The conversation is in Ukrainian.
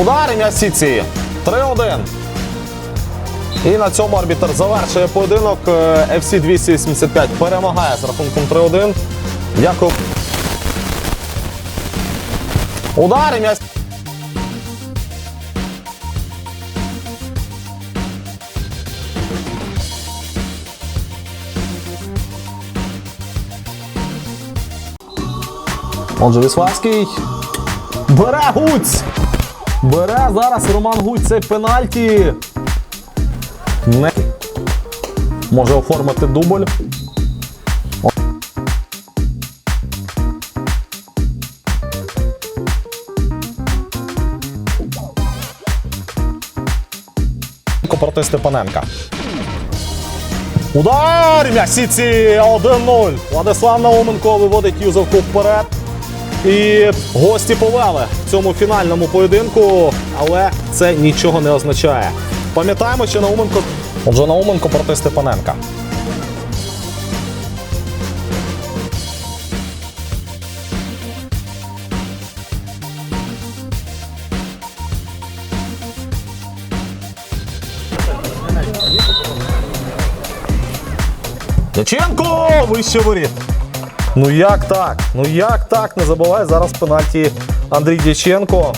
Удар і м'яч 3-1. І на цьому арбітр завершує поєдинок. Е, FC 285 перемагає з рахунком 3-1. Дякую. Удар і м'яч. Отже, Віславський. Бере Гуць! Бере зараз Роман Гуць цей пенальті. Не може оформити дубль. проти Степаненка. Удар! М'ясіці 1-0. Владислав Науменко виводить Юзовку вперед. І гості повели в цьому фінальному поєдинку, але це нічого не означає. Пам'ятаємо, що Науменко. Отже, Науменко проти Степаненка. Дяченко! Вище воріт. Ну як так? Ну як так? Не забувай зараз пенальті Андрій Дяченко.